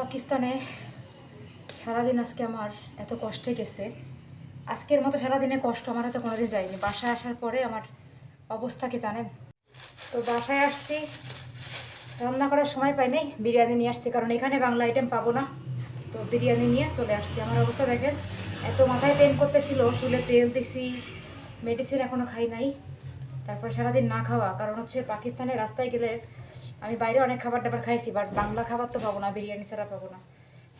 পাকিস্তানে সারাদিন আজকে আমার এত কষ্টে গেছে। আজকের মতো সারাদিনে কষ্ট আমার হাতে কোনোদিন যায়নি। বাসায় আসার পরে আমার অবস্থা কি জানেন? তো বাসায় আসছি, রান্না করার সময় পাইনি, বিরিয়ানি নিয়ে আসছি, কারণ এখানে বাংলা আইটেম পাবো না। তো বিরিয়ানি নিয়ে চলে আসছি। আমার অবস্থা দেখেন, এত মাথায় পেন করতেছিল, চুলে তেল দিছি মেডিসিন এখনও খাই নাই। তারপর সারাদিন না খাওয়া, কারণ হচ্ছে পাকিস্তানের রাস্তায় গেলে আমি বাইরে অনেক খাবার দাবার খাইছি বাট বাংলা খাবার তো পাবো না, বিরিয়ানি ছাড়া পাবো না।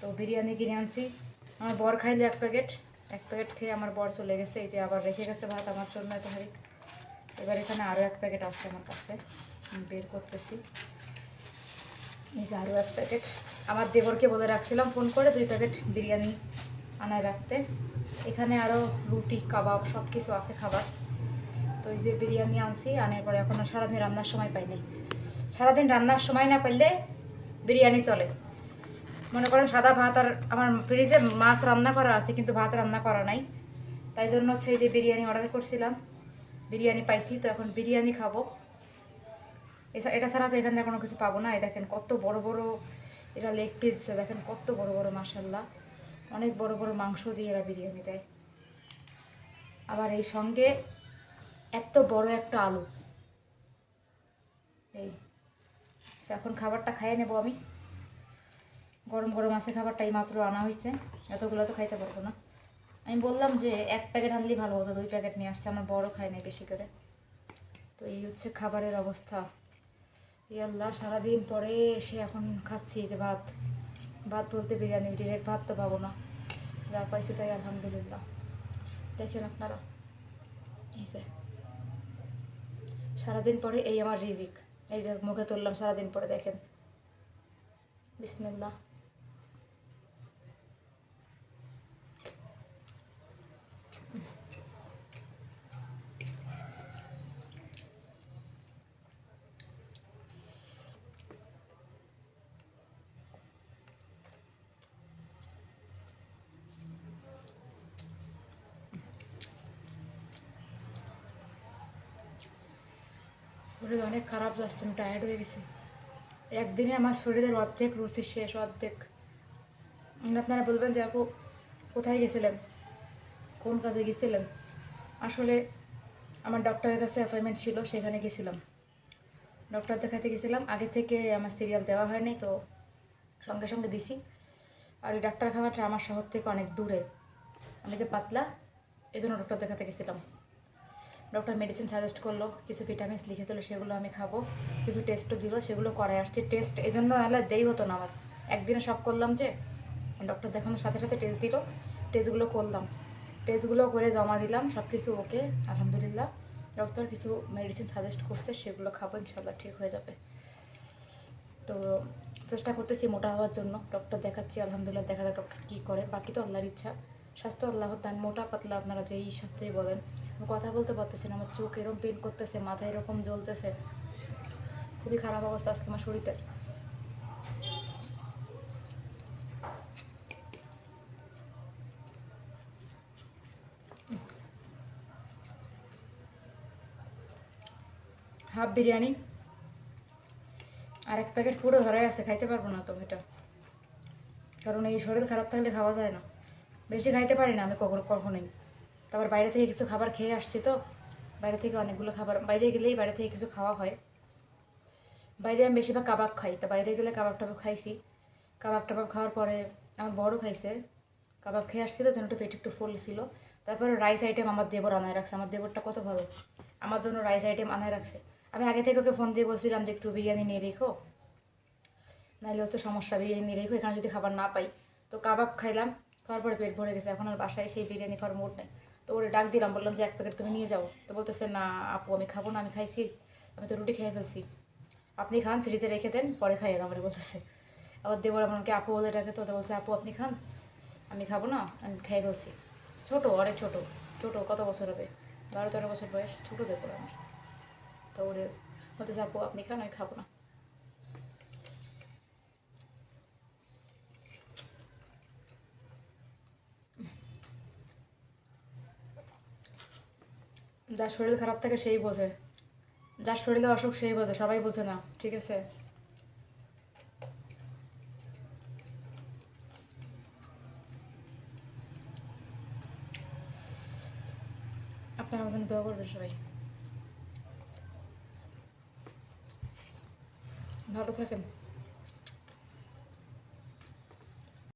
তো বিরিয়ানি কিনে আনছি। আমার বর খাইলে এক প্যাকেট এক প্যাকেট খেয়ে আমার বর চলে গেছে, এই যে আবার রেখে গেছে ভাত আমার জন্য এত হারিক এবার এখানে আরও এক প্যাকেট আছে আমার কাছে বের করতেছি। এই যে আরও এক প্যাকেট। আমার দেবরকে বলে রাখছিলাম ফোন করে দুই প্যাকেট বিরিয়ানি আনায় রাখতে। এখানে আরও রুটি, কাবাব সব কিছু আছে খাবার। তো এই যে বিরিয়ানি আনছি, আনার পরে এখনও সারাদিন রান্নার সময় পাইনি সারাদিন রান্নার সময় না পাইলে বিরিয়ানি চলে। মনে করেন সাদা ভাত আর আমার ফ্রিজে মাছ রান্না করা আছে, কিন্তু ভাত রান্না করা নাই। তাই জন্য হচ্ছে যে বিরিয়ানি অর্ডার করছিলাম। বিরিয়ানি পাইছি, তো এখন বিরিয়ানি খাব। এছা- এটা ছাড়া তো এখানে কোনো কিছু পাবো না। এই দেখেন কত বড় বড় এরা লেগ পিস দেখেন কত বড় বড় মাসাল্লাহ অনেক বড় বড় মাংস দিয়ে এরা বিরিয়ানি দেয়। আবার এই সঙ্গে এত বড় একটা আলু। এই এখন খাবারটা খাইয়ে নেব আমি। গরম গরম আছে, খাবারটা এই মাত্র আনা হয়েছে এতগুলো তো খাইতে পারব না। আমি বললাম যে এক প্যাকেট আনলেই ভালো হতো, দুই প্যাকেট নিয়ে আসছে, আমার বড় খায় নাই বেশি করে। তো এই হচ্ছে খাবারের অবস্থা। এই আল্লাহ সারাদিন পরে এসে এখন খাচ্ছি যে ভাত। ভাত বলতে বিরিয়ানি, ডিরেক্ট ভাত তো পাবো না। যা পাইছি তাই আলহামদুলিল্লাহ। দেখেন আপনারা। এই যে। সারাদিন পরে এই আমার রিজিক। এই যে মুখে তুললাম সারাদিন পরে দেখেন। বিসমিল্লাহ। শরীর অনেক খারাপ যাচ্ছে আমি টায়ার্ড হয়ে গেছি। একদিনে আমার শরীরের অর্ধেক রুচি শেষ অর্ধেক। উম, আপনারা বলবেন যে আপু কোথায় গেছিলেন? কোন কাজে গেছিলেন? আসলে আমার ডক্টরের কাছে অ্যাপয়েন্টমেন্ট ছিল সেখানে গেছিলাম। ডক্টর দেখাতে গেছিলাম। আগে থেকে আমার সিরিয়াল দেওয়া হয়নি তো সঙ্গে সঙ্গে দিছি। আর ওই ডাক্তারখানাটা আমার শহর থেকে অনেক দূরে। আমি যে পাতলা এই জন্য ডক্টর দেখাতে গেছিলাম। ডক্টর মেডিসিন সাজেস্ট করল, কিছু ভিটামিনস লিখে দিলো, সেগুলো আমি খাব, কিছু টেস্টও দিল, সেগুলো করায় আসছে। টেস্ট এই জন্য নাহলে দেরি হতো না আমার। একদিনে সব করলাম যে ডক্টর দেখানোর সাথে সাথে টেস্ট দিল টেস্টগুলো করলাম। টেস্টগুলো করে জমা দিলাম সব কিছু ওকে আলহামদুলিল্লাহ। ডক্টর কিছু মেডিসিন সাজেস্ট করছে, সেগুলো খাব ইনশাল্লাহ ঠিক হয়ে যাবে। তো চেষ্টা করতেছি মোটা হওয়ার জন্য ডক্টর দেখাচ্ছি, আলহামদুলিল্লাহ দেখা যাক ডক্টর কী করে। বাকি তো আল্লাহর ইচ্ছা। স্বাস্থ্য আল্লাহ দান মোটা পাতলা আপনারা যেই স্বাস্থ্যই বলেন। কথা বলতে পারতেছি না, আমার চোখ এরকম পেন করতেছে, মাথা এরকম জ্বলতেছে। খুবই খারাপ অবস্থা আজকে আমার শরীরের। হাফ বিরিয়ানি আর এক প্যাকেট পুরো ধরে আছে, খাইতে পারব না তো এটা। কারণ এই শরীর খারাপ থাকলে খাওয়া যায় না। বেশি খাইতে পারি না আমি কখনো কখনোই। তারপর বাইরে থেকে কিছু খাবার খেয়ে আসছি তো। বাইরে থেকে অনেকগুলো খাবার, বাইরে গেলেই বাইরে থেকে কিছু খাওয়া হয়। বাইরে আমি বেশিরভাগ কাবাব খাই, তো বাইরে গেলে কাবাব টাবাব খাইছি। কাবাব টাবাব খাওয়ার পরে আমার বড় খাইছে। কাবাব খেয়ে আসছি তো জন্য একটু পেট একটু ফুল ছিল। তারপরে রাইস আইটেম আমার দেবর আনায় রাখছে। আমার দেবরটা কত ভালো। আমার জন্য রাইস আইটেম আনায় রাখছে। আমি আগে থেকে ওকে ফোন দিয়ে বলছিলাম যে একটু বিরিয়ানি নিয়ে রেখো। নাহলে হচ্ছে সমস্যা, বিরিয়ানি নিয়ে রেখো। এখানে যদি খাবার না পাই। তো কাবাব খাইলাম, খাওয়ার পরে পেট ভরে গেছে। এখন আর বাসায় সেই বিরিয়ানি খাওয়ার মুড নেই। তো ওরে ডাক দিলাম, বললাম যে এক প্যাকেট তুমি নিয়ে যাও। তো বলতেছে, না, আপু, আমি খাব না, আমি খাইছি। আমি তো রুটি খেয়ে ফেলছি। আপনি খান, ফ্রিজে রেখে দেন, পরে খাইয়েন আমার বলতেছে। আবার দেবর আমাকে আপু বলে তো তো বলছে, আপু, আপনি খান, আমি খাব না, আমি খেয়ে ফেলছি। ছোটো, অনেক ছোটো ছোটো, কত বছর হবে? বারো তেরো বছর বয়স ছোটো দেবো আমার। তো ওরে বলতেছে, আপু, আপনি খান, আমি খাব না। যার শরীর খারাপ থাকে সেই বোঝে। যার শরীরে অসুখ সেই বোঝে, সবাই বোঝে না, ঠিক আছে? আপনারা আমার দোয়া করবেন সবাই। ভালো থাকেন।